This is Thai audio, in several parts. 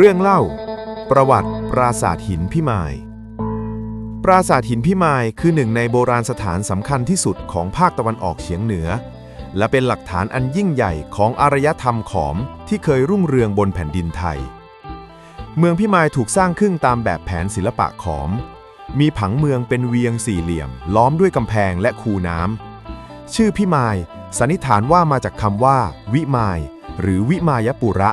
เรื่องเล่า ประวัติปราสาทหินพิมาย ปราสาทหินพิมายคือหนึ่งในโบราณสถานสำคัญที่สุดของภาคตะวันออกเฉียงเหนือ และเป็นหลักฐานอันยิ่งใหญ่ของอารยธรรมขอมที่เคยรุ่งเรืองบนแผ่นดินไทย เมืองพิมายถูกสร้างขึ้นตามแบบแผนศิลปะขอม มีผังเมืองเป็นเวียงสี่เหลี่ยม ล้อมด้วยกำแพงและคูน้ำชื่อพิมายสันนิษฐานว่ามาจากคำว่า วิมาย หรือวิมายปุระ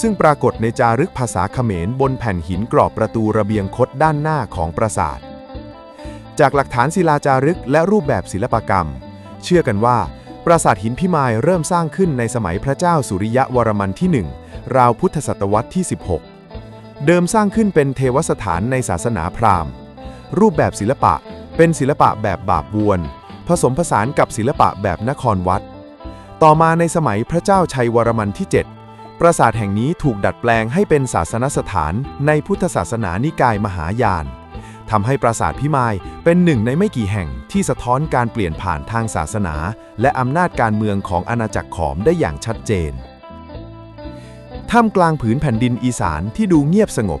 ซึ่งปรากฏในจารึกภาษาเขมรบนแผ่นหินกรอบประตูระเบียงคดด้านหน้าของปราสาท จากหลักฐานศิลาจารึกและรูปแบบศิลปกรรม เชื่อกันว่า ปราสาทหินพิมายเริ่มสร้างขึ้นในสมัยพระเจ้าสุริยะวรมันที่ 1 ราวพุทธศตวรรษที่ 16 เดิมสร้างขึ้นเป็นเทวสถานในศาสนาพราหมณ์ รูปแบบศิลปะเป็นศิลปะแบบบาบวน ผสมผสานกับศิลปะแบบนครวัด ต่อมาในสมัยพระเจ้าชัยวรมันที่ 7 ปราสาทแห่งนี้ถูกดัดแปลงให้เป็นศาสนสถานในพุทธศาสนานิกายมหายานทำให้ปราสาทพิมายเป็นหนึ่งในไม่กี่แห่งที่สะท้อนการเปลี่ยนผ่านทางศาสนา และอำนาจการเมืองของอาณาจักรขอมได้อย่างชัดเจน ท่ามกลางผืนแผ่นดินอีสานที่ดูเงียบสงบ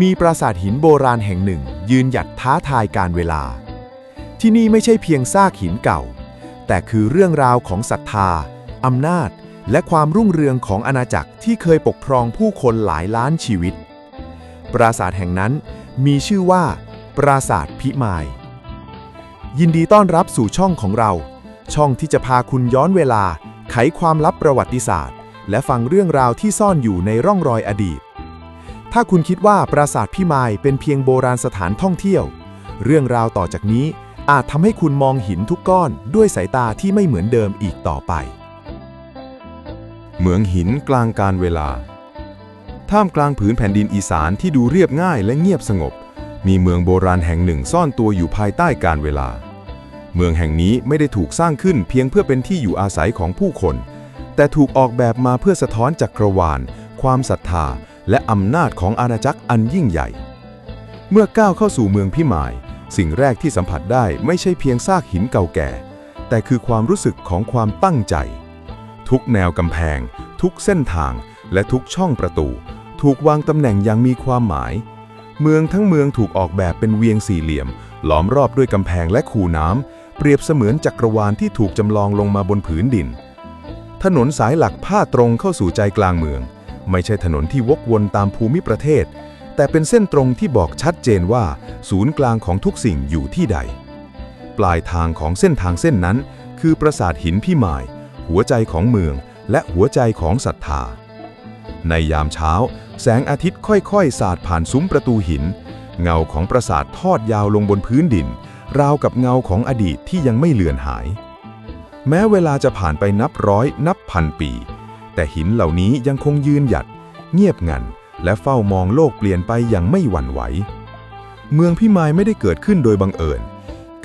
มีปราสาทหินโบราณแห่งหนึ่ง ยืนหยัดท้าทายการเวลา ที่นี่ไม่ใช่เพียงซากหินเก่า แต่คือเรื่องราวของศรัทธาอำนาจ และความรุ่งเรืองของอาณาจักรที่เคยปกครองผู้คนหลายล้านชีวิต ปราสาทแห่งนั้นมีชื่อว่า ปราสาทพิมาย ยินดีต้อนรับสู่ช่องของเรา ช่องที่จะพาคุณย้อนเวลา ไขความลับประวัติศาสตร์ และฟังเรื่องราวที่ซ่อนอยู่ในร่องรอยอดีต ถ้าคุณคิดว่าปราสาทพิมายเป็นเพียงโบราณสถานท่องเที่ยว เรื่องราวต่อจากนี้อาจทำให้คุณมองหินทุกก้อนด้วยสายตาที่ไม่เหมือนเดิมอีกต่อไป เหมืองหินกลางการเวลา ท่ามกลางผืนแผ่นดินอีสานที่ดูเรียบง่ายและเงียบสงบ มีเมืองโบราณแห่งหนึ่งซ่อนตัวอยู่ภายใต้การเวลา เมืองแห่งนี้ไม่ได้ถูกสร้างขึ้นเพียงเพื่อเป็นที่อยู่อาศัยของผู้คน แต่ถูกออกแบบมาเพื่อสะท้อนจักรวาล ความศรัทธา และอำนาจของอาณาจักรอันยิ่งใหญ่ เมื่อก้าวเข้าสู่เมืองพิมาย สิ่งแรกที่สัมผัสได้ไม่ใช่เพียงซากหินเก่าแก่ แต่คือความรู้สึกของความตั้งใจ ทุกแนวกำแพง ทุกเส้นทาง และทุกช่องประตู ถูกวางตำแหน่งอย่างมีความหมาย เมืองทั้งเมืองถูกออกแบบเป็นเวียงสี่เหลี่ยม ล้อมรอบด้วยกำแพงและคูน้ำ เปรียบเสมือนจักรวาลที่ถูกจำลองลงมาบนผืนดิน ถนนสายหลักพาดตรงเข้าสู่ใจกลางเมือง ไม่ใช่ถนนที่วกวนตามภูมิประเทศ แต่เป็นเส้นตรงที่บอกชัดเจนว่า ศูนย์กลางของทุกสิ่งอยู่ที่ใด ปลายทางของเส้นทางเส้นนั้น คือปราสาทหินพิมาย หัวใจของเมือง และหัวใจของศรัทธา ในยามเช้า แสงอาทิตย์ค่อยๆ สาดผ่านซุ้มประตูหิน เงาของปราสาททอดยาวลงบนพื้นดิน ราวกับเงาของอดีตที่ยังไม่เลือนหาย แม้เวลาจะผ่านไปนับร้อย นับพันปี แต่หินเหล่านี้ยังคงยืนหยัด เงียบงัน และเฝ้ามองโลกเปลี่ยนไปอย่างไม่หวั่นไหว เมืองพิมายไม่ได้เกิดขึ้นโดยบังเอิญ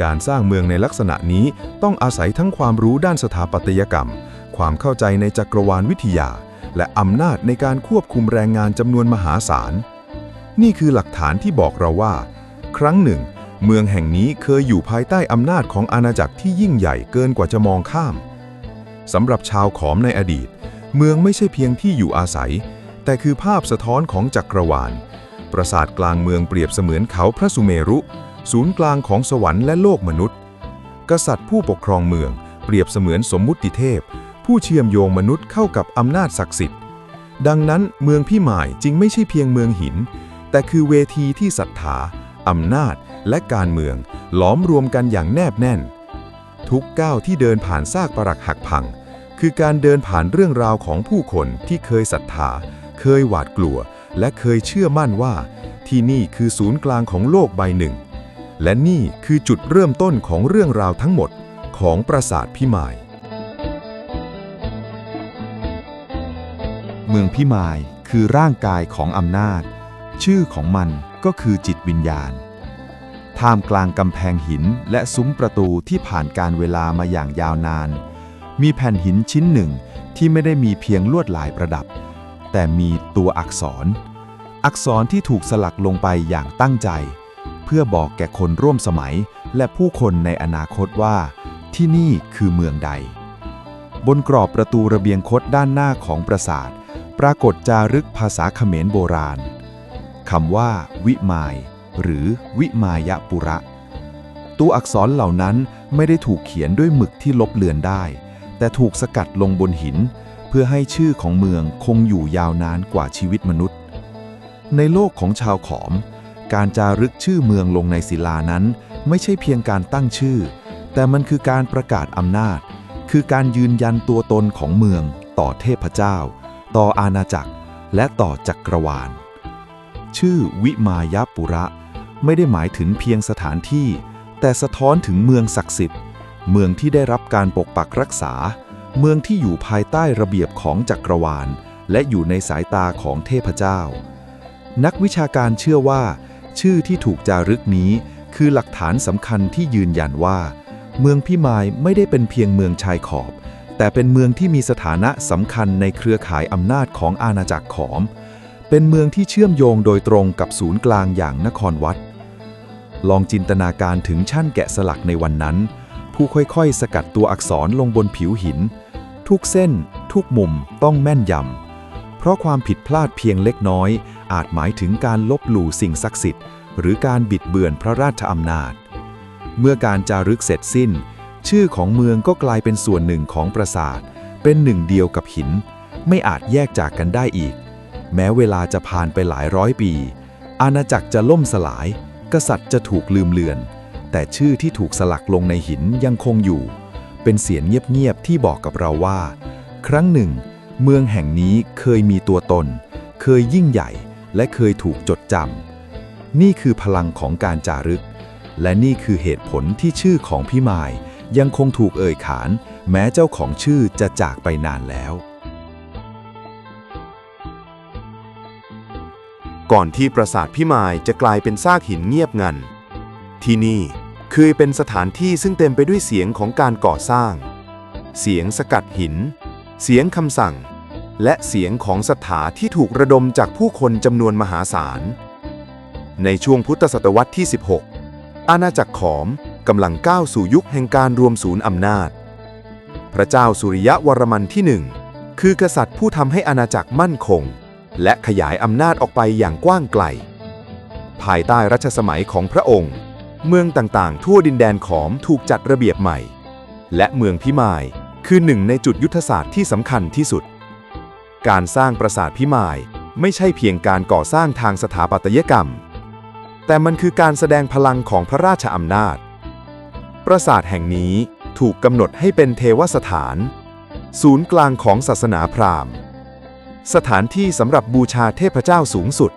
การสร้างเมืองในลักษณะนี้ต้องอาศัยทั้งความรู้ด้านสถาปัตยกรรม ความเข้าใจในจักรวาลวิทยา และอำนาจในการควบคุมแรงงานจำนวนมหาศาล นี่คือหลักฐานที่บอกเราว่า ครั้งหนึ่ง เมืองแห่งนี้เคยอยู่ภายใต้อำนาจของอาณาจักรที่ยิ่งใหญ่เกินกว่าจะมองข้ามสำหรับชาวขอมในอดีต เมืองไม่ใช่เพียงที่อยู่อาศัย แต่คือภาพสะท้อนของจักรวาล ปราสาทกลางเมืองเปรียบเสมือนเขาพระสุเมรุ ศูนย์กลางของสวรรค์และโลกมนุษย์ กษัตริย์ผู้ปกครองเมือง เปรียบเสมือนสมมุติเทพ ผู้เชื่อมโยงมนุษย์เข้ากับอำนาจศักดิ์สิทธิ์ ดังนั้นเมืองพิมายจึงไม่ใช่เพียงเมืองหิน แต่คือเวทีที่ศรัทธาอำนาจ และการเมืองหลอมรวมกันอย่างแนบแน่น ทุกก้าวที่เดินผ่านซากปรักหักพัง คือการเดินผ่านเรื่องราวของผู้คนที่เคยศรัทธา เคยหวาดกลัว และเคยเชื่อมั่นว่า ที่นี่คือศูนย์กลางของโลกใบหนึ่ง และนี่คือจุดเริ่มต้นของเรื่องราวทั้งหมดของปราสาทพิมาย เมืองพิมายคือร่างกายของอำนาจ ชื่อของมันก็คือจิตวิญญาณ ท่ามกลางกำแพงหินและซุ้มประตูที่ผ่านการเวลามาอย่างยาวนาน มีแผ่นหินชิ้นหนึ่งที่ไม่ได้มีเพียงลวดลายประดับ แต่มีตัวอักษร อักษรที่ถูกสลักลงไปอย่างตั้งใจ เพื่อบอกแก่คนร่วมสมัย และผู้คนในอนาคตว่า ที่นี่คือเมืองใด บนกรอบประตูระเบียงคดด้านหน้าของปราสาท ปรากฏจารึกภาษาเขมรโบราณคำว่า วิมาย หรือวิมายปุระ ตัวอักษรเหล่านั้นไม่ได้ถูกเขียนด้วยหมึกที่ลบเลือนได้ แต่ถูกสกัดลงบนหิน เพื่อให้ชื่อของเมืองคงอยู่ยาวนานกว่าชีวิตมนุษย์ ในโลกของชาวขอม การจารึกชื่อเมืองลงในศิลานั้น ไม่ใช่เพียงการตั้งชื่อ แต่มันคือการประกาศอำนาจ คือการยืนยันตัวตนของเมือง ต่อเทพเจ้า ต่ออาณาจักร และต่อจักรวาล ชื่อวิมายปุระ ไม่ได้หมายถึงเพียงสถานที่ แต่สะท้อนถึงเมืองศักดิ์สิทธิ์ เมืองที่ได้รับการปกปักรักษา เมืองที่อยู่ภายใต้ระเบียบของจักรวาล และอยู่ในสายตาของเทพเจ้านักวิชาการเชื่อว่า ชื่อที่ถูกจารึกนี้ คือหลักฐานสำคัญที่ยืนยันว่า เมืองพิมายไม่ได้เป็นเพียงเมืองชายขอบ แต่เป็นเมืองที่มีสถานะสำคัญในเครือข่ายอำนาจของอาณาจักรขอม เป็นเมืองที่เชื่อมโยงโดยตรงกับศูนย์กลางอย่างนครวัด ลองจินตนาการถึงช่างแกะสลักในวันนั้น ผู้ค่อยๆ สกัดตัวอักษรลงบนผิวหิน ทุกเส้น ทุกมุมต้องแม่นยำ เพราะความผิดพลาดเพียงเล็กน้อย อาจหมายถึงการลบหลู่สิ่งศักดิ์สิทธิ์ หรือการบิดเบือนพระราชอำนาจ เมื่อการจารึกเสร็จสิ้น ชื่อของเมืองก็กลายเป็นส่วนหนึ่งของปราสาท เป็นหนึ่งเดียวกับหิน ไม่อาจแยกจากกันได้อีก แม้เวลาจะผ่านไปหลายร้อยปี อาณาจักรจะล่มสลาย กษัตริย์จะถูกลืมเลือน แต่ชื่อที่ถูกสลักลงในหินยังคงอยู่ เป็นเสียงเงียบๆที่บอกกับเราว่า ครั้งหนึ่ง เมืองแห่งนี้เคยมีตัวตน เคยยิ่งใหญ่ และเคยถูกจดจำ นี่คือพลังของการจารึก และนี่คือเหตุผลที่ชื่อของพี่มาย ยังคงถูกเอ่ยขาน แม้เจ้าของชื่อจะจากไปนานแล้ว ก่อนที่ปราสาทพิมายจะกลายเป็นซากหินเงียบงัน ที่นี่เคยเป็นสถานที่ซึ่งเต็มไปด้วยเสียงของการก่อสร้าง เสียงสกัดหิน เสียงคำสั่ง และเสียงของศรัทธาที่ถูกระดมจากผู้คนจำนวนมหาศาล ในช่วงพุทธศตวรรษที่ 16 อาณาจักรขอมกำลังก้าวสู่ยุคแห่งการรวมศูนย์อำนาจ พระเจ้าสุริยะวรมันที่หนึ่งคือกษัตริย์ผู้ทำให้อาณาจักรมั่นคง และขยายอำนาจออกไปอย่างกว้างไกล ภายใต้รัชสมัยของพระองค์ เมืองต่างๆ ทั่วดินแดนขอมถูกจัดระเบียบใหม่ และเมืองพิมาย คือหนึ่งในจุดยุทธศาสตร์ที่สำคัญที่สุด การสร้างปราสาทพิมายไม่ใช่เพียงการก่อสร้างทางสถาปัตยกรรม แต่มันคือการแสดงพลังของพระราชอำนาจ ปราสาทแห่งนี้ถูกกำหนดให้เป็นเทวสถาน ศูนย์กลางของศาสนาพราหมณ์ สถานที่สำหรับบูชาเทพเจ้าสูงสุด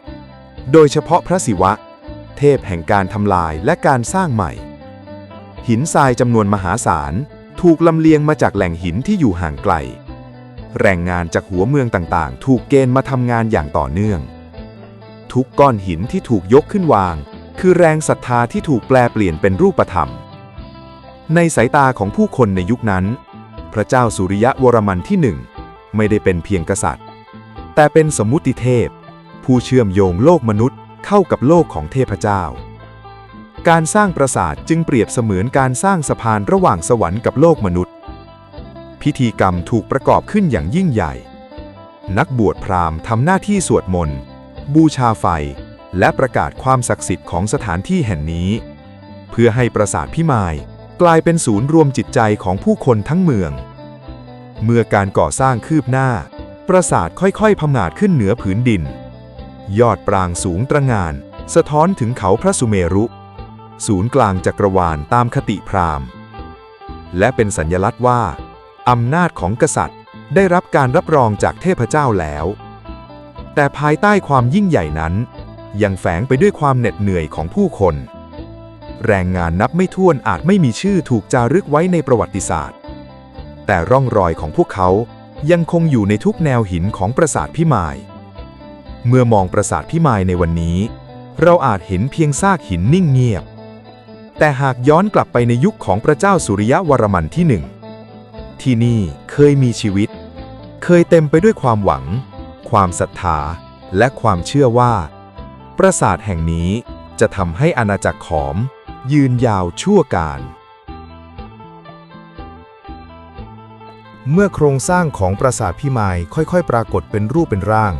โดยเฉพาะพระศิวะ เทพแห่งการทำลายและการสร้างใหม่ หินทรายจำนวนมหาศาล ถูกลำเลียงมาจากแหล่งหินที่อยู่ห่างไกล แรงงานจากหัวเมืองต่างๆ ถูกเกณฑ์มาทำงานอย่างต่อเนื่อง ทุกก้อนหินที่ถูกยกขึ้นวาง คือแรงศรัทธาที่ถูกแปลเปลี่ยนเป็นรูปธรรม ในสายตาของผู้คนในยุคนั้น พระเจ้าสุริยะวรมันที่หนึ่งไม่ได้เป็นเพียงกษัตริย์ แต่เป็นสมมุติเทพ ผู้เชื่อมโยงโลกมนุษย์เข้ากับโลกของเทพเจ้า การสร้างปราสาทจึงเปรียบเสมือนการสร้างสะพานระหว่างสวรรค์กับโลกมนุษย์ พิธีกรรมถูกประกอบขึ้นอย่างยิ่งใหญ่ นักบวชพราหมณ์ทำหน้าที่สวดมนต์ บูชาไฟ และประกาศความศักดิ์สิทธิ์ของสถานที่แห่งนี้ เพื่อให้ปราสาทพิมาย กลายเป็นศูนย์รวมจิตใจของผู้คนทั้งเมือง เมื่อการก่อสร้างคืบหน้า ปราสาทค่อยๆพำงาดขึ้นเหนือผืนดิน ยอดปรางสูงตระงาน สะท้อนถึงเขาพระสุเมรุ ศูนย์กลางจักรวาลตามคติพราหมณ์ และเป็นสัญลักษณ์ว่า อำนาจของกษัตริย์ได้รับการรับรองจากเทพเจ้าแล้ว แต่ภายใต้ความยิ่งใหญ่นั้น ยังแฝงไปด้วยความเหน็ดเหนื่อยของผู้คน แรงงานนับไม่ถ้วนอาจไม่มีชื่อถูกจารึกไว้ในประวัติศาสตร์ แต่ร่องรอยของพวกเขายังคงอยู่ในทุกแนวหินของปราสาทพิมาย เมื่อมองปราสาทพิมายในวันนี้ เราอาจเห็นเพียงซากหินนิ่งเงียบ แต่หากย้อนกลับไปในยุคของพระเจ้าสุริยะวรมันที่หนึ่ง ที่นี่เคยมีชีวิต เคยเต็มไปด้วยความหวัง ความศรัทธา และความเชื่อว่า ปราสาทแห่งนี้จะทำให้อาณาจักรขอม ยืนยาวชั่วการ เมื่อโครงสร้างของปราสาทพิมายค่อยๆ ปรากฏเป็นรูปเป็นร่าง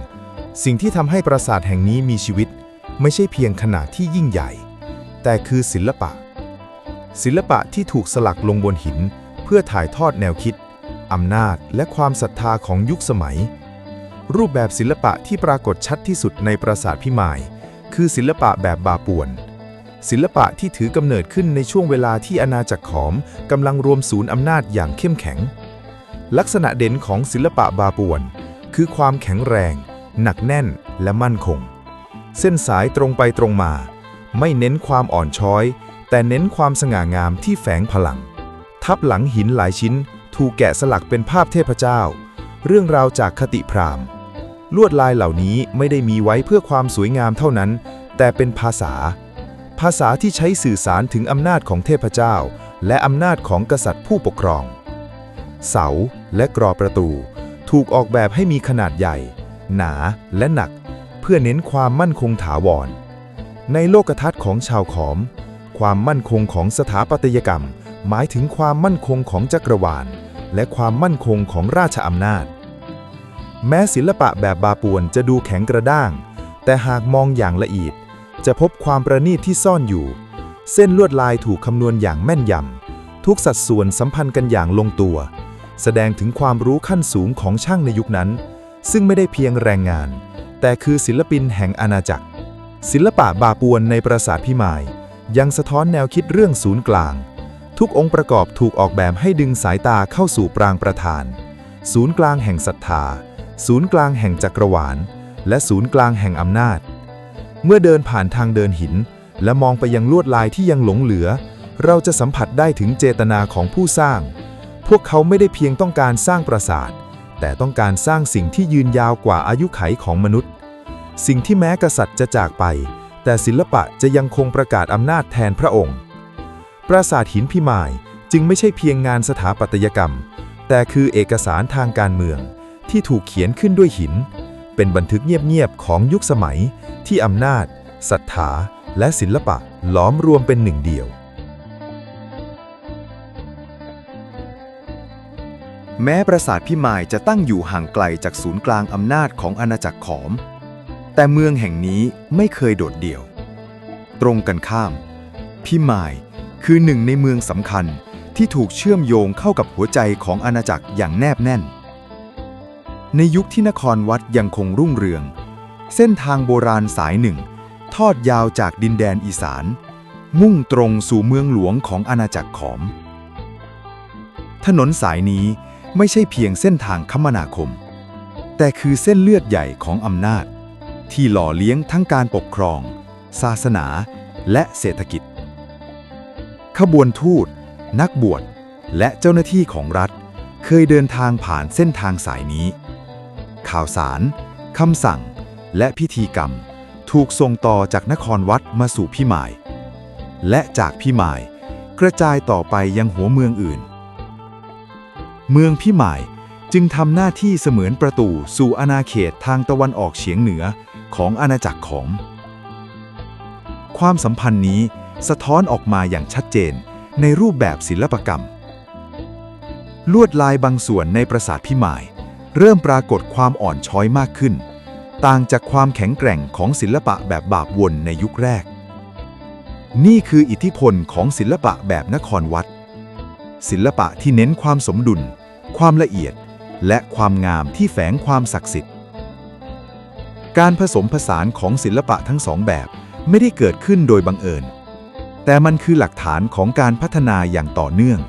สิ่งที่ทำให้ปราสาทแห่งนี้มีชีวิต ไม่ใช่เพียงขนาดที่ยิ่งใหญ่ แต่คือศิลปะ ศิลปะที่ถูกสลักลงบนหิน เพื่อถ่ายทอดแนวคิด อำนาจและความศรัทธาของยุคสมัย รูปแบบศิลปะที่ปรากฏชัดที่สุดในปราสาทพิมาย คือศิลปะแบบบาป่วน ศิลปะที่ถือกำเนิดขึ้นในช่วงเวลาที่อาณาจักรขอมกำลังรวมศูนย์อำนาจอย่างเข้มแข็ง ลักษณะเด่นของศิลปะบาป่วน คือความแข็งแรง หนักแน่นและมั่นคง เส้นสายตรงไปตรงมา ไม่เน้นความอ่อนช้อย แต่เน้นความสง่างามที่แฝงพลัง ทับหลังหินหลายชิ้น ถูกแกะสลักเป็นภาพเทพเจ้า เรื่องราวจากคติพราหมณ์ ลวดลายเหล่านี้ไม่ได้มีไว้เพื่อความสวยงามเท่านั้น แต่เป็นภาษา ภาษาที่ใช้สื่อสารถึงอำนาจของเทพเจ้า และอำนาจของกษัตริย์ผู้ปกครอง เสาและกรอบประตู ถูกออกแบบให้มีขนาดใหญ่ หนาและหนัก เพื่อเน้นความมั่นคงถาวร ในโลกทัศน์ของชาวขอม ความมั่นคงของสถาปัตยกรรม หมายถึงความมั่นคงของจักรวาล และความมั่นคงของราชอำนาจ แม้ศิลปะแบบบาปวนจะดูแข็งกระด้าง แต่หากมองอย่างละเอียด จะพบความประณีตที่ซ่อนอยู่ เส้นลวดลายถูกคำนวณอย่างแม่นยำทุกสัดส่วนสัมพันธ์กันอย่างลงตัว แสดงถึงความรู้ขั้นสูงของช่างในยุคนั้น ซึ่งไม่ได้เพียงแรงงาน แต่คือศิลปินแห่งอาณาจักร ศิลปะบาปวนในปราสาทพิมาย ยังสะท้อนแนวคิดเรื่องศูนย์กลาง ทุกองค์ประกอบถูกออกแบบให้ดึงสายตาเข้าสู่ปรางประธาน ศูนย์กลางแห่งศรัทธา ศูนย์กลางแห่งจักรวาล และศูนย์กลางแห่งอำนาจ เมื่อเดินผ่านทางเดินหิน และมองไปยังลวดลายที่ยังหลงเหลือ เราจะสัมผัสได้ถึงเจตนาของผู้สร้าง พวกเขาไม่ได้เพียงต้องการสร้างปราสาท แต่ต้องการสร้างสิ่งที่ยืนยาวกว่าอายุไขของมนุษย์ สิ่งที่แม้กษัตริย์จะจากไป แต่ศิลปะจะยังคงประกาศอำนาจแทนพระองค์ ปราสาทหินพิมายจึงไม่ใช่เพียงงานสถาปัตยกรรม แต่คือเอกสารทางการเมืองที่ถูกเขียนขึ้นด้วยหิน เป็นบันทึกเงียบๆของยุคสมัย ที่อำนาจศรัทธาและศิลปะล้อมรวมเป็นหนึ่งเดียว แม้ปราสาทพิมายจะตั้งอยู่ห่างไกลจากศูนย์กลางอำนาจของอาณาจักรขอม แต่เมืองแห่งนี้ไม่เคยโดดเดี่ยว ตรงกันข้าม พิมายคือหนึ่งในเมืองสำคัญที่ถูกเชื่อมโยงเข้ากับหัวใจของอาณาจักรอย่างแนบแน่น ในยุคที่นครวัดยังคงรุ่งเรือง เส้นทางโบราณสายหนึ่ง ทอดยาวจากดินแดนอีสาน มุ่งตรงสู่เมืองหลวงของอาณาจักรขอม ถนนสายนี้ไม่ใช่เพียงเส้นทางคมนาคม แต่คือเส้นเลือดใหญ่ของอำนาจ ที่หล่อเลี้ยงทั้งการปกครอง ศาสนาและเศรษฐกิจ ขบวนทูต นักบวช และเจ้าหน้าที่ของรัฐ เคยเดินทางผ่านเส้นทางสายนี้ ข่าวสาร คำสั่ง และพิธีกรรม ถูกส่งต่อจากนครวัดมาสู่พิมาย และจากพิมาย กระจายต่อไปยังหัวเมืองอื่น เมืองพิมายจึงทำหน้าที่เสมือนประตูสู่อาณาเขตทางตะวันออกเฉียงเหนือ ของอาณาจักรของความสัมพันธ์นี้สะท้อนออกมาอย่างชัดเจนในรูปแบบศิลปกรรม ลวดลายบางส่วนในปราสาทพิมาย เริ่มปรากฏความอ่อนช้อยมากขึ้น ต่างจากความแข็งแกร่งของศิลปะแบบบาปวนในยุคแรก นี่คืออิทธิพลของศิลปะแบบนครวัด ศิลปะที่เน้นความสมดุล ความละเอียด และความงามที่แฝงความศักดิ์สิทธิ์ การผสมผสานของศิลปะทั้งสองแบบ ไม่ได้เกิดขึ้นโดยบังเอิญ แต่มันคือหลักฐานของการพัฒนาอย่างต่อเนื่อง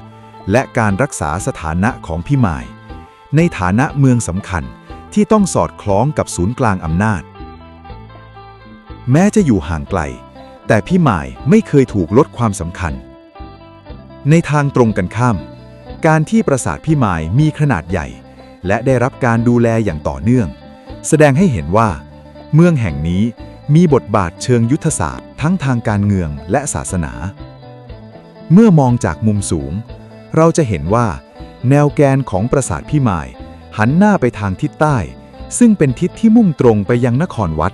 และการรักษาสถานะของพิมาย ในฐานะเมืองสำคัญที่ต้องสอดคล้องกับศูนย์กลางอำนาจ แม้จะอยู่ห่างไกล แต่พิมายไม่เคยถูกลดความสำคัญ ในทางตรงกันข้าม การที่ปราสาทพิมายมีขนาดใหญ่ และได้รับการดูแลอย่างต่อเนื่อง แสดงให้เห็นว่า เมืองแห่งนี้มีบทบาทเชิงยุทธศาสตร์ ทั้งทางการเมืองและศาสนา เมื่อมองจากมุมสูง เราจะเห็นว่า แนวแกนของปราสาทพิมาย หันหน้าไปทางทิศใต้ ซึ่งเป็นทิศที่มุ่งตรงไปยังนครวัด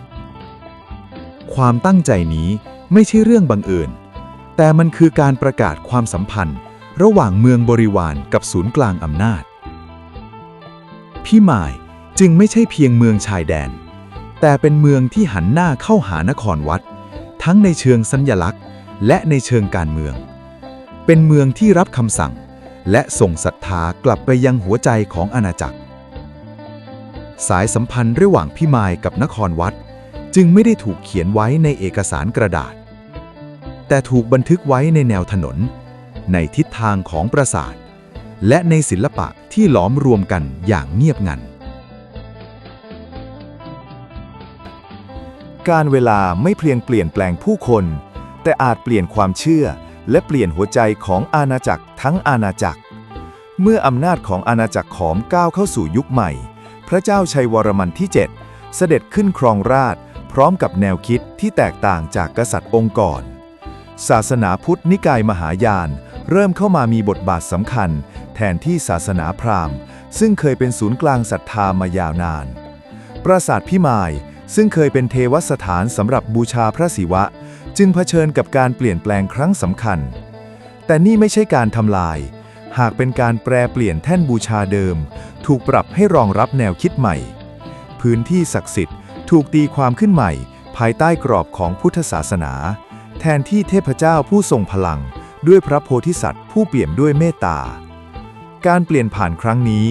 ความตั้งใจนี้ไม่ใช่เรื่องบังเอิญ แต่มันคือการประกาศความสัมพันธ์ ระหว่างเมืองบริวารกับศูนย์กลางอำนาจพี่มายจึงไม่ใช่เพียงเมืองชายแดน แต่เป็นเมืองที่หันหน้าเข้าหานครวัด ทั้งในเชิงสัญญลักษณ์ และในเชิงการเมือง เป็นเมืองที่รับคำสั่ง และส่งศรัทธากลับไปยังหัวใจของอาณาจักร สายสัมพันธ์ระหว่างพี่มายกับนครวัด จึงไม่ได้ถูกเขียนไว้ในเอกสารกระดาษ แต่ถูกบันทึกไว้ในแนวถนน ในทิศทางของปราสาท และในศิลปะที่หลอมรวมกันอย่างเงียบงัน การเวลาไม่เพียงเปลี่ยนแปลงผู้คน แต่อาจเปลี่ยนความเชื่อ และเปลี่ยนหัวใจของอาณาจักรทั้งอาณาจักร เมื่ออำนาจของอาณาจักรขอมก้าวเข้าสู่ยุคใหม่ พระเจ้าชัยวรมันที่ 7 เสด็จขึ้นครองราชพร้อมกับแนวคิดที่แตกต่างจากกษัตริย์องค์ก่อน ศาสนาพุทธนิกายมหายาน เริ่มเข้ามามีบทบาทสำคัญ แทนที่ศาสนาพราหมณ์ ซึ่งเคยเป็นศูนย์กลางศรัทธามายาวนาน ปราสาทพิมาย ซึ่งเคยเป็นเทวสถานสำหรับบูชาพระศิวะ จึงเผชิญกับการเปลี่ยนแปลงครั้งสำคัญ แต่นี่ไม่ใช่การทำลาย หากเป็นการแปรเปลี่ยนแท่นบูชาเดิม ถูกปรับให้รองรับแนวคิดใหม่ พื้นที่ศักดิ์สิทธิ์ ถูกตีความขึ้นใหม่ ภายใต้กรอบของพุทธศาสนา แทนที่เทพเจ้าผู้ทรงพลัง ด้วยพระโพธิสัตว์ผู้เปี่ยมด้วยเมตตาการเปลี่ยนผ่านครั้งนี้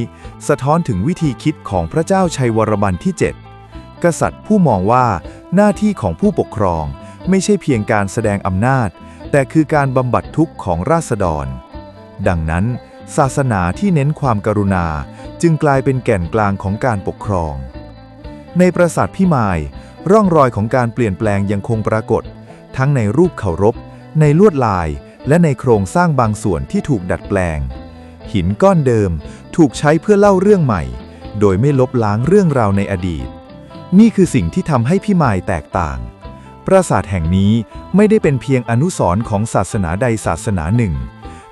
สะท้อนถึงวิธีคิดของพระเจ้าชัยวรมันที่7 กษัตริย์ผู้มองว่าหน้าที่ของผู้ปกครองไม่ใช่เพียงการแสดงอำนาจ แต่คือการบำบัดทุกข์ของราษฎร ดังนั้น ศาสนาที่เน้นความกรุณาจึงกลายเป็นแก่นกลางของการปกครอง ในปราสาทพิมาย ร่องรอยของการเปลี่ยนแปลงยังคงปรากฏ ทั้งในรูปเคารพ ในลวดลาย และในโครงสร้างบางส่วนที่ถูกดัดแปลง หินก้อนเดิมถูกใช้เพื่อเล่าเรื่องใหม่ โดยไม่ลบล้างเรื่องราวในอดีต นี่คือสิ่งที่ทำให้พิมายแตกต่าง ปราสาทแห่งนี้ไม่ได้เป็นเพียงอนุสรณ์ของศาสนาใดศาสนาหนึ่ง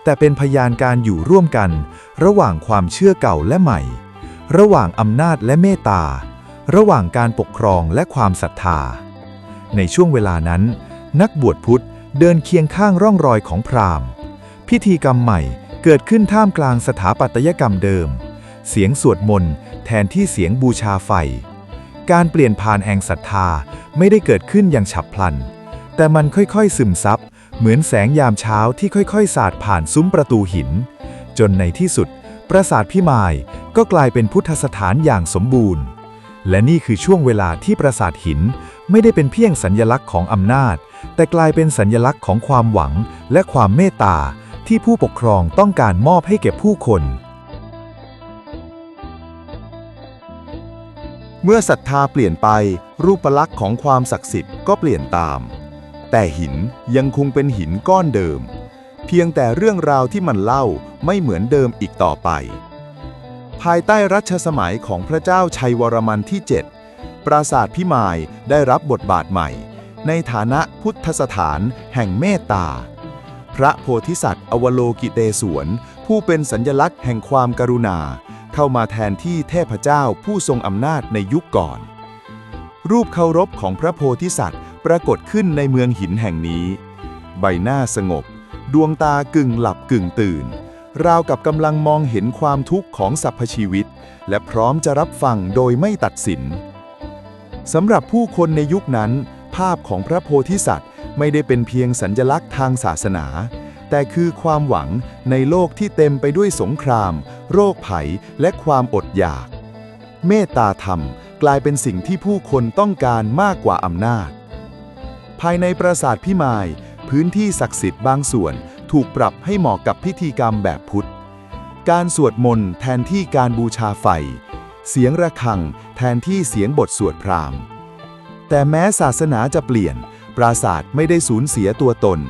แต่เป็นพยานการอยู่ร่วมกัน ระหว่างความเชื่อเก่าและใหม่ ระหว่างอำนาจและเมตตา ระหว่างการปกครองและความศรัทธา ในช่วงเวลานั้น นักบวชพุทธเดินเคียงข้างร่องรอยของพราหมณ์ พิธีกรรมใหม่เกิดขึ้นท่ามกลางสถาปัตยกรรมเดิม เสียงสวดมนต์แทนที่เสียงบูชาไฟ การเปลี่ยนผ่านแห่งศรัทธาไม่ได้เกิดขึ้นอย่างฉับพลัน แต่มันค่อยๆซึมซับ เหมือนแสงยามเช้าที่ค่อยๆ สาดผ่านซุ้มประตูหิน จนในที่สุด ปราสาทพิมายก็กลายเป็นพุทธสถานอย่างสมบูรณ์ และนี่คือช่วงเวลาที่ปราสาทหินไม่ได้เป็นเพียงสัญญลักษณ์ของอำนาจ แต่กลายเป็นสัญญลักษณ์ของความหวังและความเมตตาที่ผู้ปกครองต้องการมอบให้แก่ผู้คน เมื่อศรัทธาเปลี่ยนไปรูปลักษณ์ของความศักดิ์สิทธิ์ก็เปลี่ยนตาม แต่หินยังคงเป็นหินก้อนเดิม เพียงแต่เรื่องราวที่มันเล่าไม่เหมือนเดิมอีกต่อไป ภายใต้รัชสมัยของพระเจ้าชัยวรมันที่ 7 ปราสาทพิมายได้รับบทบาทใหม่ ในฐานะพุทธสถานแห่งเมตตา พระโพธิสัตว์ อวโลกิเตศวน ผู้เป็นสัญญลักษณ์แห่งความกรุณา เข้ามาแทนที่เทพเจ้าผู้ทรงอำนาจในยุคก่อน รูปเคารพของพระโพธิสัตว์ปรากฏขึ้นในเมืองหินแห่งนี้ ใบหน้าสงบ ดวงตากึ่งหลับกึ่งตื่น ราวกับกำลังมองเห็นความทุกข์ของสรรพชีวิต และพร้อมจะรับฟังโดยไม่ตัดสินสำหรับผู้คนในยุคนั้น ภาพของพระโพธิสัตว์ไม่ได้เป็นเพียงสัญญลักษณ์ทางศาสนา แต่คือความหวังในโลกที่เต็มไปด้วยสงคราม โรคภัย และความอดอยาก เมตตาธรรมกลายเป็นสิ่งที่ผู้คนต้องการมากกว่าอำนาจ ภายในปราสาทพิมาย พื้นที่ศักดิ์สิทธิ์บางส่วนถูกปรับให้เหมาะกับพิธีกรรมแบบพุทธ การสวดมนต์แทนที่การบูชาไฟ เสียงระฆังแทนที่เสียงบทสวดพราหมณ์ แต่แม้ศาสนาจะเปลี่ยน ปราสาทไม่ได้สูญเสียตัวตน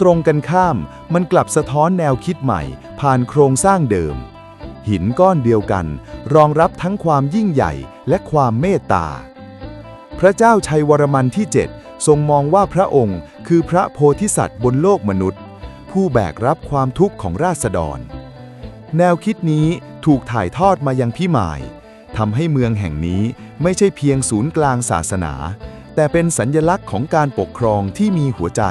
ตรงกันข้าม มันกลับสะท้อนแนวคิดใหม่ ผ่านโครงสร้างเดิม หินก้อนเดียวกัน รองรับทั้งความยิ่งใหญ่และความเมตตา พระเจ้าชัยวรมันที่ 7 ทรงมองว่าพระองค์ คือพระโพธิสัตว์บนโลกมนุษย์ ผู้แบกรับความทุกข์ของราษฎร แนวคิดนี้ถูกถ่ายทอดมายังพิมายทำให้เมืองแห่งนี้ไม่ใช่เพียงศูนย์กลางศาสนา แต่เป็นสัญญลักษณ์ของการปกครองที่มีหัวใจ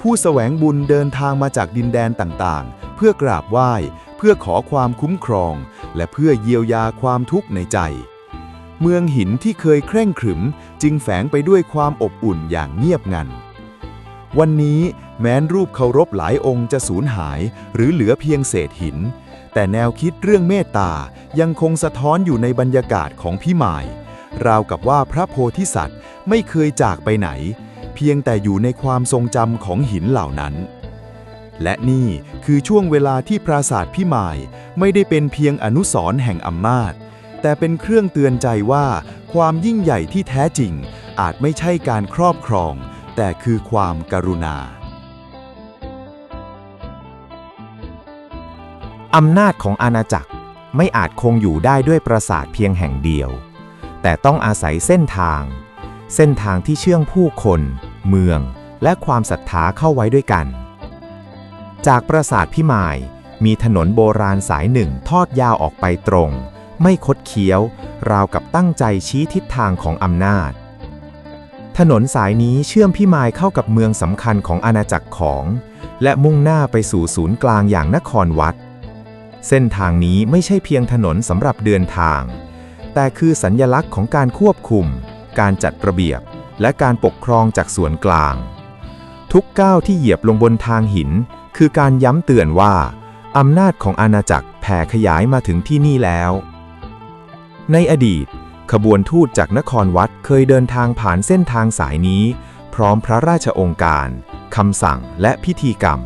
ผู้แสวงบุญเดินทางมาจากดินแดนต่างๆ เพื่อกราบไหว้ เพื่อขอความคุ้มครอง และเพื่อเยียวยาความทุกข์ในใจ เมืองหินที่เคยเคร่งขรึมจึงแฝงไปด้วยความอบอุ่นอย่างเงียบงัน วันนี้แม้นรูปเคารพหลายองค์จะสูญหาย หรือเหลือเพียงเศษหิน แต่แนวคิดเรื่องเมตตายังคงสะท้อนอยู่ในบรรยากาศของพี่หมาย ราวกับว่าพระโพธิสัตว์ไม่เคยจากไปไหน พียงแต่อยู่ในความทรงจำของหินเหล่านั้น และนี่คือช่วงเวลาที่ปราสาทพี่หมายไม่ได้เป็นเพียงอนุสรณ์แห่งอำนาจ แต่เป็นเครื่องเตือนใจว่า ความยิ่งใหญ่ที่แท้จริง อาจไม่ใช่การครอบครอง แต่คือความกรุณาอำนาจของอาณาจักรไม่อาจคงอยู่ได้ด้วยปราสาทเพียงแห่งเดียว แต่ต้องอาศัยเส้นทาง เส้นทางที่เชื่องผู้คน เมือง และความศรัทธาเข้าไว้ด้วยกัน จากปราสาทพิมาย มีถนนโบราณสายหนึ่งทอดยาวออกไปตรง ไม่คดเคี้ยว ราวกับตั้งใจชี้ทิศทางของอำนาจ ถนนสายนี้เชื่อมพิมายเข้ากับเมืองสำคัญของอาณาจักรของ และมุ่งหน้าไปสู่ศูนย์กลางอย่างนครวัด เส้นทางนี้ไม่ใช่เพียงถนนสำหรับเดินทาง แต่คือสัญญลักษณ์ของการควบคุม การจัดระเบียบ และการปกครองจากส่วนกลาง ทุกก้าวที่เหยียบลงบนทางหิน คือการย้ำเตือนว่าอำนาจของอาณาจักรแผ่ขยายมาถึงที่นี่แล้ว ในอดีต ขบวนทูตจากนครวัดเคยเดินทางผ่านเส้นทางสายนี้ พร้อมพระราชองค์การคำสั่งและพิธีกรรม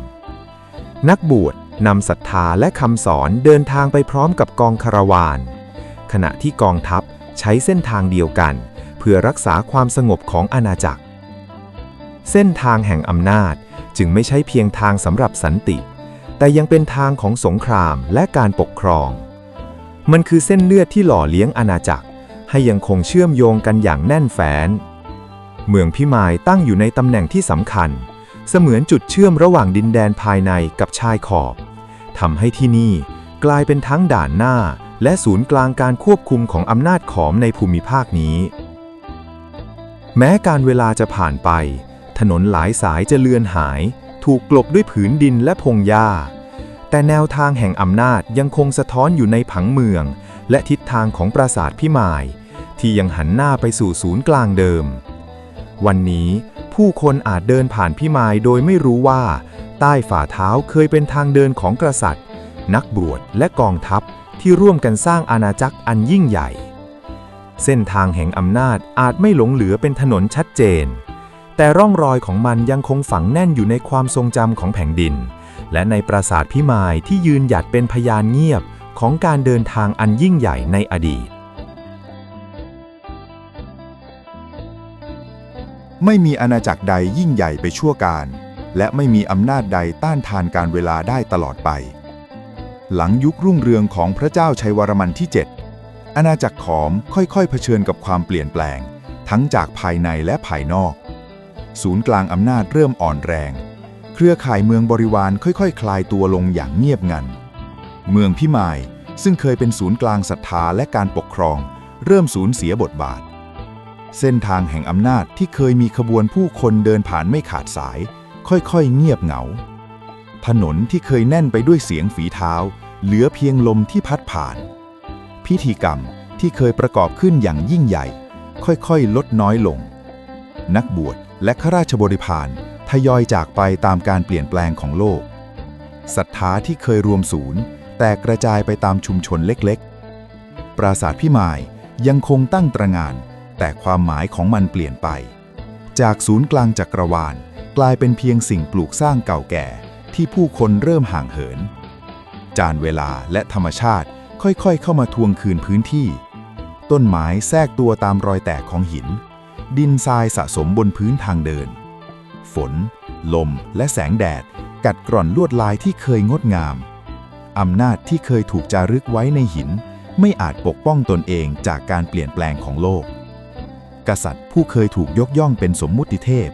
นักบวชนำศรัทธาและคำสอนเดินทางไปพร้อมกับกองคาราวาน ขณะที่กองทัพใช้เส้นทางเดียวกัน พื่อรักษาความสงบของอาณาจักร เส้นทางแห่งอำนาจจึงไม่ใช่เพียงทางสำหรับสันติ แต่ยังเป็นทางของสงครามและการปกครอง มันคือเส้นเลือดที่หล่อเลี้ยงอาณาจักร ให้ยังคงเชื่อมโยงกันอย่างแน่นแฟ้น เมืองพิมายตั้งอยู่ในตำแหน่งที่สำคัญ เสมือนจุดเชื่อมระหว่างดินแดนภายในกับชายขอบทำให้ที่นี่กลายเป็นทั้งด่านหน้าและศูนย์กลางการควบคุมของอำนาจขอมในภูมิภาคนี้ แม้การเวลาจะผ่านไป ถนนหลายสายจะเลือนหาย ถูกกลบด้วยผืนดินและพงหญ้า แต่แนวทางแห่งอำนาจยังคงสะท้อนอยู่ในผังเมือง และทิศทางของปราสาทพิมาย ที่ยังหันหน้าไปสู่ศูนย์กลางเดิม วันนี้ผู้คนอาจเดินผ่านพิมายโดยไม่รู้ว่า ใต้ฝ่าเท้าเคยเป็นทางเดินของกษัตริย์ นักบวชและกองทัพที่ร่วมกันสร้างอาณาจักรอันยิ่งใหญ่ เส้นทางแห่งอำนาจอาจไม่หลงเหลือเป็นถนนชัดเจน แต่ร่องรอยของมันยังคงฝังแน่นอยู่ในความทรงจำของแผ่นดิน และในปราสาทพิมายที่ยืนหยัดเป็นพยานเงียบของการเดินทางอันยิ่งใหญ่ในอดีต ไม่มีอาณาจักรใดยิ่งใหญ่ไปชั่วการ และไม่มีอำนาจใดต้านทานการเวลาได้ตลอดไป หลังยุครุ่งเรืองของพระเจ้าชัยวรมันที่ 7 อาณาจักรขอมค่อยๆ เผชิญกับความเปลี่ยนแปลง ทั้งจากภายในและภายนอก ศูนย์กลางอำนาจเริ่มอ่อนแรง เครือข่ายเมืองบริวารค่อยๆคคลายตัวลงอย่างเงียบงัน เมืองพิมายซึ่งเคยเป็นศูนย์กลางศรัทธาและการปกครอง เริ่มสูญเสียบทบาท เส้นทางแห่งอำนาจที่เคยมีขบวนผู้คนเดินผ่านไม่ขาดสาย ค่อยๆ เงียบเหงา ถนนที่เคยแน่นไปด้วยเสียงฝีเท้า เหลือเพียงลมที่พัดผ่าน พิธีกรรมที่เคยประกอบขึ้นอย่างยิ่งใหญ่ ค่อยๆ ลดน้อยลง นักบวชและข้าราชบริพารทยอยจากไปตามการเปลี่ยนแปลงของโลกศรัทธาที่เคยรวมศูนย์ แตกกระจายไปตามชุมชนเล็กๆ ปราสาทพิมายยังคงตั้งตระหงาน แต่ความหมายของมันเปลี่ยนไป จากศูนย์กลางจักรวาล กลายเป็นเพียงสิ่งปลูกสร้างเก่าแก่ที่ผู้คนเริ่มห่างเหิน จานเวลาและธรรมชาติ ค่อยๆ เข้ามาทวงคืนพื้นที่ ต้นไม้แทรกตัวตามรอยแตกของหิน ดินทรายสะสมบนพื้นทางเดิน ฝน ลม และแสงแดด กัดกร่อนลวดลายที่เคยงดงาม อำนาจที่เคยถูกจารึกไว้ในหิน ไม่อาจปกป้องตนเองจากการเปลี่ยนแปลงของโลก กษัตริย์ผู้เคยถูกยกย่องเป็นสมมุติเทพ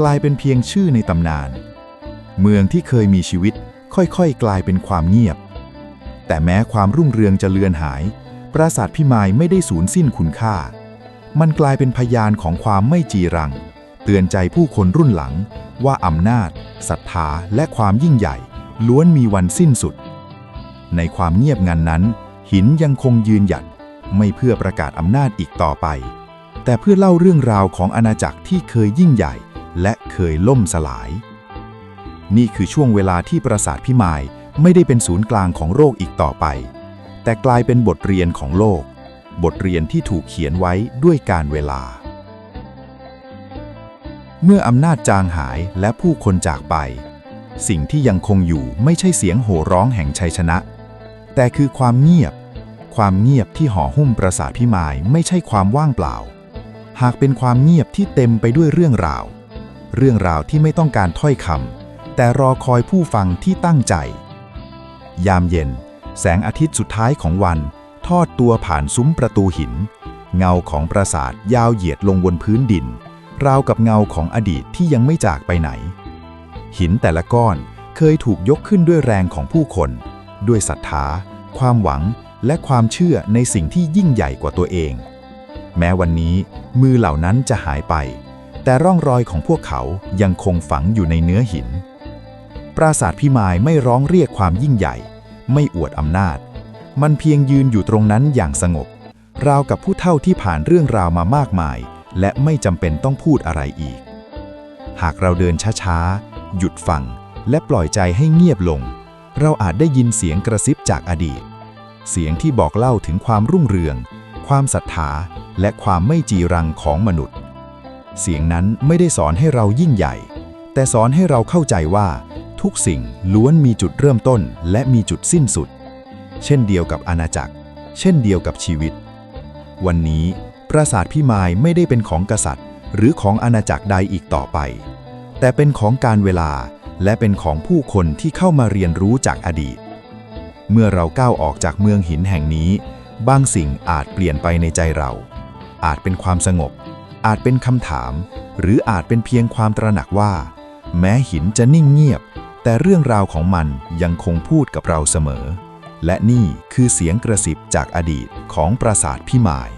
กลายเป็นเพียงชื่อในตำนาน เมืองที่เคยมีชีวิตค่อยๆ กลายเป็นความเงียบ แต่แม้ความรุ่งเรืองจะเลือนหาย ปราสาทพิมายไม่ได้สูญสิ้นคุณค่า มันกลายเป็นพยานของความไม่จีรัง เตือนใจผู้คนรุ่นหลัง ว่าอำนาจศรัทธาและความยิ่งใหญ่ ล้วนมีวันสิ้นสุด ในความเงียบงันนั้น หินยังคงยืนหยัด ไม่เพื่อประกาศอำนาจอีกต่อไป แต่เพื่อเล่าเรื่องราวของอาณาจักรที่เคยยิ่งใหญ่ และเคยล่มสลาย นี่คือช่วงเวลาที่ปราสาทพิมาย ไม่ได้เป็นศูนย์กลางของโลกอีกต่อไป แต่กลายเป็นบทเรียนของโลก บทเรียนที่ถูกเขียนไว้ด้วยการเวลา เมื่ออำนาจจางหายและผู้คนจากไป สิ่งที่ยังคงอยู่ไม่ใช่เสียงโห่ร้องแห่งชัยชนะ แต่คือความเงียบ ความเงียบที่ห่อหุ้มปราสาทพิมายไม่ใช่ความว่างเปล่า หากเป็นความเงียบที่เต็มไปด้วยเรื่องราว เรื่องราวที่ไม่ต้องการถ้อยคำแต่รอคอยผู้ฟังที่ตั้งใจ ยามเย็น แสงอาทิตย์สุดท้ายของวัน ทอดตัวผ่านซุ้มประตูหิน เงาของปราสาทยาวเหยียดลงบนพื้นดิน ราวกับเงาของอดีตที่ยังไม่จากไปไหน หินแต่ละก้อนเคยถูกยกขึ้นด้วยแรงของผู้คน ด้วยศรัทธา ความหวัง และความเชื่อในสิ่งที่ยิ่งใหญ่กว่าตัวเอง แม้วันนี้มือเหล่านั้นจะหายไป แต่ร่องรอยของพวกเขายังคงฝังอยู่ในเนื้อหิน ปราสาทพิมายไม่ร้องเรียกความยิ่งใหญ่ ไม่อวดอำนาจ มันเพียงยืนอยู่ตรงนั้นอย่างสงบ ราวกับผู้เฒ่าที่ผ่านเรื่องราวมามากมาย และไม่จำเป็นต้องพูดอะไรอีก หากเราเดินช้าๆ หยุดฟัง และปล่อยใจให้เงียบลง เราอาจได้ยินเสียงกระซิบจากอดีต เสียงที่บอกเล่าถึงความรุ่งเรือง ความศรัทธา และความไม่จีรังของมนุษย์ เสียงนั้นไม่ได้สอนให้เรายิ่งใหญ่ แต่สอนให้เราเข้าใจว่า ทุกสิ่งล้วนมีจุดเริ่มต้นและมีจุดสิ้นสุด เช่นเดียวกับอาณาจักร เช่นเดียวกับชีวิต วันนี้ปราสาทพิมายไม่ได้เป็นของกษัตริย์ หรือของอาณาจักรใดอีกต่อไป แต่เป็นของการเวลาและเป็นของผู้คนที่เข้ามาเรียนรู้จากอดีต เมื่อเราก้าวออกจากเมืองหินแห่งนี้ บางสิ่งอาจเปลี่ยนไปในใจเรา อาจเป็นความสงบ อาจเป็นคำถาม หรืออาจเป็นเพียงความตระหนักว่า แม้หินจะนิ่งเงียบ แต่เรื่องราวของมันยังคงพูดกับเราเสมอ และนี่คือเสียงกระสิบจากอดีตของปราสาทพิมาย